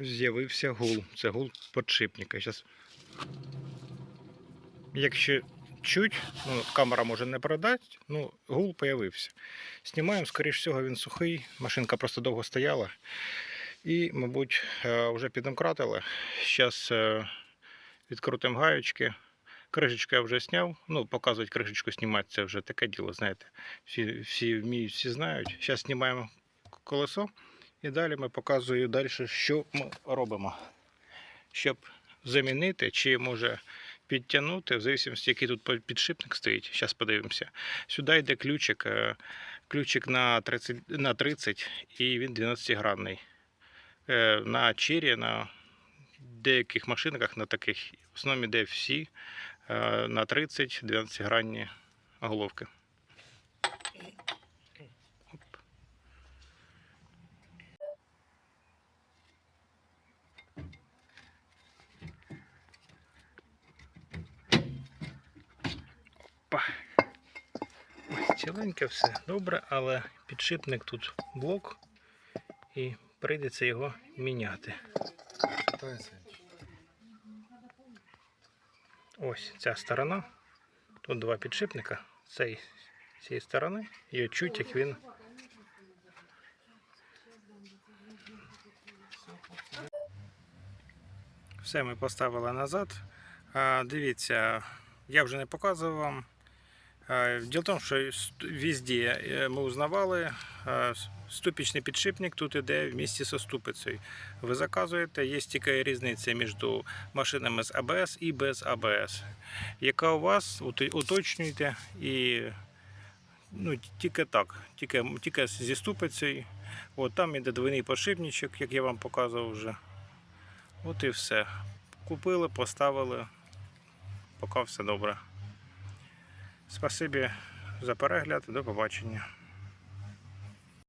з'явився гул. Це гул подшипника. Щас... Якщо чуть, ну, камера може не передати, ну, гул появився. Знімаємо, скоріш всього, він сухий, машинка просто довго стояла. І, мабуть, е, вже підемкратили. Зараз відкрутимо гаючки. Кришечку я вже зняв. Ну, показувати кришечку знімати це вже таке діло, знаєте. Всі, всі вміють, всі знають. Зараз знімаємо колесо. І далі ми показую далі, що ми робимо. Щоб замінити, чи може підтягнути, в зависимості, який тут підшипник стоїть. Зараз подивимося. Сюди йде ключик. е, Ключик на 30, на 30 і він 12-гранний. Е, На чері, на деяких машинках, на таких, в основному йде всі е, на 30 12-гранні головки. Опа. Ось ціленьке все добре, але підшипник тут блок і прийдеться його міняти. Ось ця сторона. Тут два підшипника. З цієї сторони. І чуть як він. Все ми поставили назад. Дивіться, я вже не показував вам. А, Діло в тому, що везде е, ми узнавали, е, ступічний підшипник тут іде в місті зі ступицею. Ви заказуєте, є тільки різниця між машинами з АБС і без АБС. Яка у вас, ут- уточнюйте і ну, тільки так, тільки, тільки зі ступицею. От там іде двойний подшипничок, як я вам показував вже. От і все. Купили, поставили, поки все добре. Спасибі за перегляд, до побачення.